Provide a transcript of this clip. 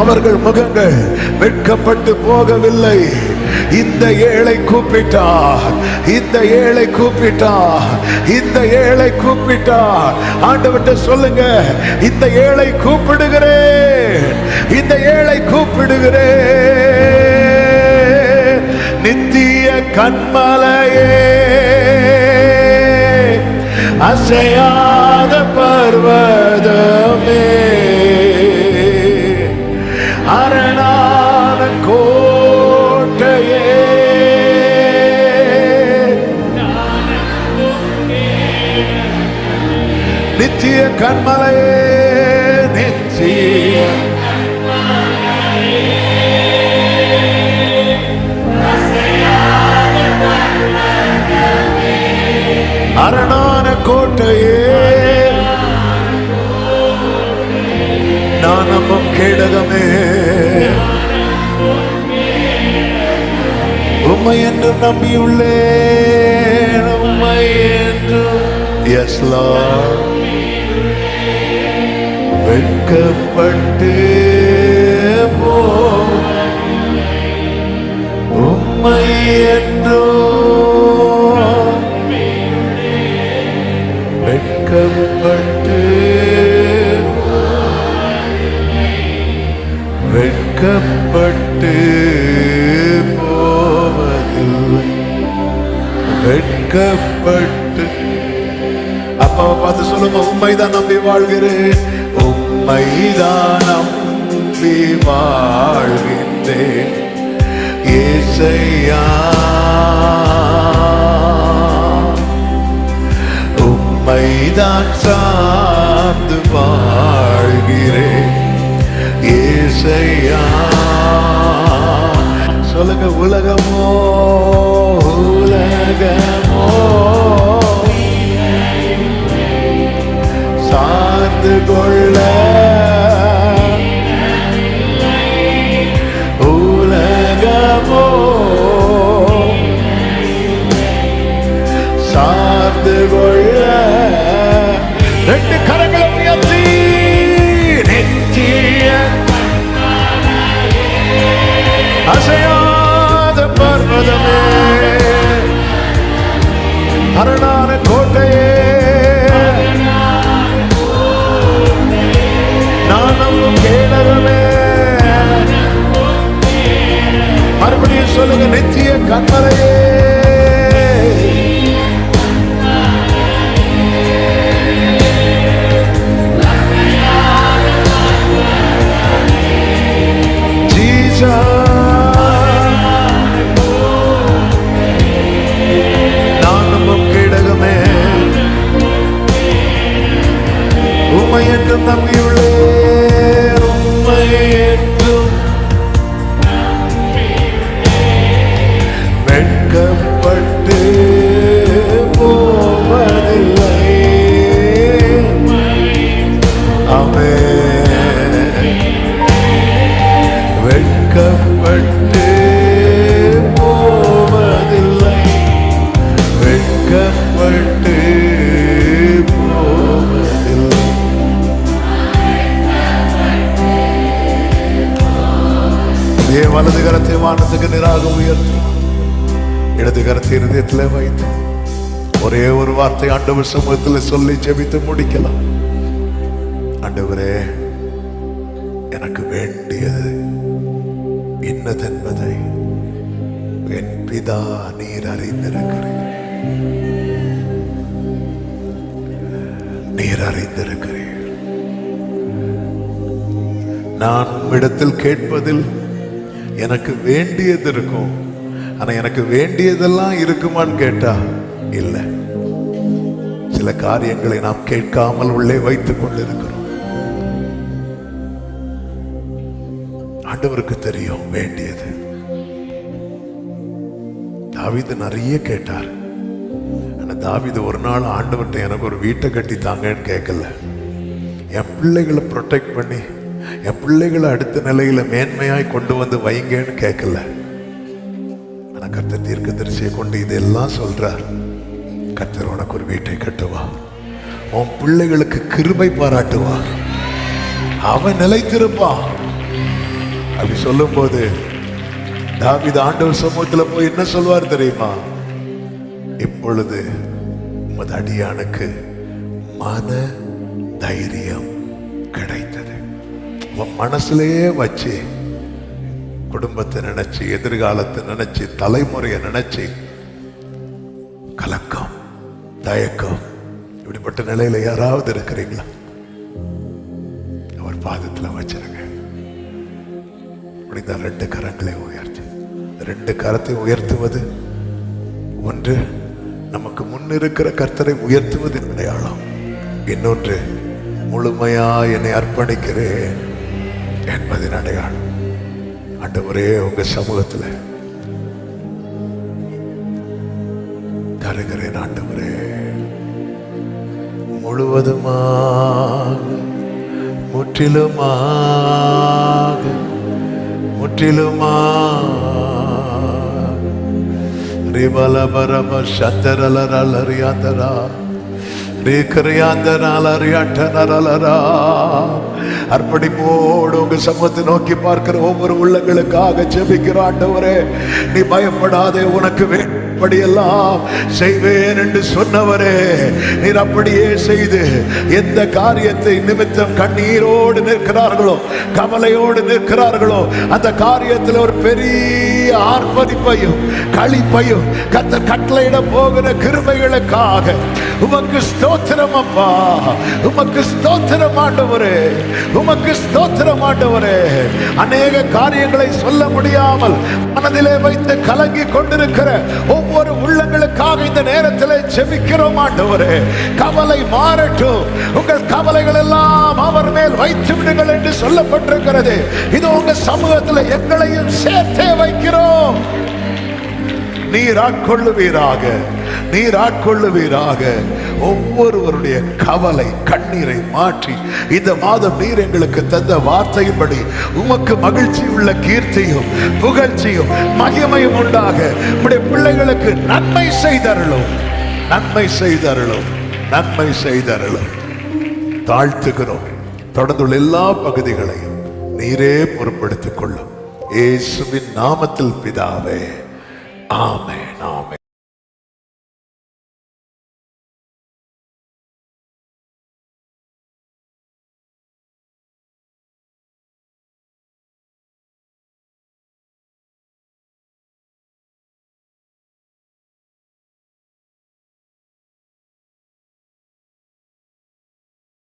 அவர்கள் முகங்கள் வெட்கப்பட்டு போகவில்லை. இந்த ஏழை கூப்பிட்டார் இந்த ஏழை கூப்பிட்டார் இந்த ஏழை கூப்பிட்டார் ஆண்டவர்கிட்ட சொல்லுங்க இந்த ஏழை கூப்பிடுகிறேன் இந்த ஏழை கூப்பிடுகிறேன். நித்திய கண்மலையே அசையாத பர்வதமே. அரணான கோட்டையே. நித்திய கண்மலையே. உம்மை என்று. நம்பியுள்ளேன் உம்மை எஸ் வெட்கப்பட்டு போ. உம்மை என்றோ. வெட்கப்பட்டு வெட்கப்பட்டு வெட்கப்பட்டு. அப்பாவை பார்த்து சொல்லுங்க உண்மைதான் நம்பி வாழ்கிறேன். உண்மைதான் நம்பி வாழ்கின்றேன். ஏசையா. உம்மைதான் சார்ந்து வாழ்கிறேன். அரணான கோட்டையே. நான் நம்பும் கேடகமே. மறுபடியும் சொல்லுங்க நித்திய கண்ண இதே வலது கரத்தை வானத்துக்கு நிராக உயர்த்தி. இடது கரத்தை இருதயத்தில் வைத்து. ஒரே ஒரு வார்த்தை ஆண்டவர் சமூகத்தில் சொல்லி ஜெபித்து முடிக்கலாம். ஆண்டவரே எனக்கு வேண்டியது இன்னதென்பதை என் பிதா நீர் அறிந்திருக்கிறீர். நீர் அறிந்திருக்கிறீர். நான் உம்மிடத்தில் கேட்பதில் எனக்கு வேண்டியது இருக்கும். ஆனா எனக்கு வேண்டியதெல்லாம் இருக்குமான்னு கேட்டா இல்லை. சில காரியங்களை நாம் கேட்காமல் உள்ளே வைத்துக் கொண்டிருக்கிறோம். ஆண்டவருக்கு தெரியும் வேண்டியது. தாவீது நிறைய கேட்டார். ஆனா தாவீது ஒரு நாள் ஆண்டவர்கிட்ட எனக்கு ஒரு வீட்டை கட்டி தாங்கன்னு கேட்கல. என் பிள்ளைகளை ப்ரொடெக்ட் பண்ணி என் பிள்ளைகளை அடுத்த நிலையில மேன்மையாய் கொண்டு வந்து வைங்கன்னு கேட்கல ஆனா கர்த்தர் தீர்க்கதரிசியை கொண்டு இதெல்லாம் சொல்றார். கர்த்தர் உனக்கு ஒரு வீட்டை கட்டுவா. உன் பிள்ளைகளுக்கு கிருபை பாராட்டுவா. அவன் நிலைத்திருப்பான். அப்படி சொல்லும் போது தாவித ஆண்டவர் சமூகத்துல போய் என்ன சொல்வார் தெரியுமா? இப்பொழுது உமது அடியானுக்கு மன தைரியம் கிடைக்கும் உன் மனசுலயே வச்சு குடும்பத்தை நினைச்சு எதிர்காலத்தை நினைச்சு தலைமுறையை நினைச்சு கலக்கம் தயக்கம் இப்படிப்பட்ட நிலையில யாராவது இருக்கிறீங்களா? அவர் பாதத்துல வச்சிருங்க. இப்படிதான் ரெண்டு கரங்களை உயர்த்தி. ரெண்டு கரத்தை உயர்த்துவது ஒன்று நமக்கு முன் இருக்கிற கர்த்தரை உயர்த்துவது அடையாளம். இன்னொன்று முழுமையா என்னை அர்ப்பணிக்கிறேன். என்பதின் அடையாளம் ஆண்டவரே உங்க சமூகத்தில் தருகிறேன் ஆண்டவரே முழுவதுமாக முற்றிலுமாக முற்றிலுமாக. ரிபலபரப சத்தரலரலரியாந்தரா ரீக்கரியாந்தனாலரியாட்டனரலரா அர்ப்பணிப்போடு உங்க சமூகத்தை நோக்கி பார்க்கிற ஒவ்வொரு உள்ளங்களுக்காக ஜெபிக்கிற ஆண்டவரே நீ பயப்படாதே உனக்கு வேண்டியெல்லாம் செய்வேன் என்று சொன்னவரே நீர் அப்படியே செய்து எந்த காரியத்தை நிமித்தம் கண்ணீரோடு நிற்கிறார்களோ கவலையோடு நிற்கிறார்களோ அந்த காரியத்தில் ஒரு பெரிய ஆர்ப்பரிப்பையும் களிப்பையும் கத்த கட்டளையிட போகிற கிருமைகளுக்காக உமக்கு ஸ்தோத்திரம் அப்பா உமக்கு ஸ்தோத்திரம் ஆண்டவரே உமக்கு ஸ்தோத்திரம் ஆண்டவரே. அநேக காரியங்களை சொல்ல முடியாமல் மனதிலே வைத்து கலங்கி கொண்டிருக்கிற ஒவ்வொரு உள்ளங்களுக்காக இந்த நேரத்தில் செபிக்கிறோம் ஆண்டவரே. கவலை மாறட்டும். உங்கள் கவலைகள் எல்லாம் அவர் மேல் வைத்து விடுங்கள் என்று சொல்லப்பட்டிருக்கிறது. இது உங்க சமூகத்தில் எங்களையும் சேர்த்தே வைக்கிறோம். நீர் ஆட்கொள்ளுவீராக நீர் ஆட்கொள்ளுவீராக ஒவ்வொருவருடைய கவலை கண்ணீரை மாற்றி இந்த மாதம் நீர் எங்களுக்கு தந்த வார்த்தையின்படி உமக்கு மகிழ்ச்சி உள்ள கீர்த்தியும் புகழ்ச்சியும் மகிமையும் உண்டாக. உடைய பிள்ளைகளுக்கு நன்மை செய்தருளும். நன்மை செய்தருளும். நன்மை செய்தருளும். தாழ்த்துகிறோம். தொடர்ந்துள்ள எல்லா பகுதிகளையும் நீரே பொறுப்படுத்திக் கொள்ளும். இயேசுவின் நாமத்தில் பிதாவே. ஆமே ஆமே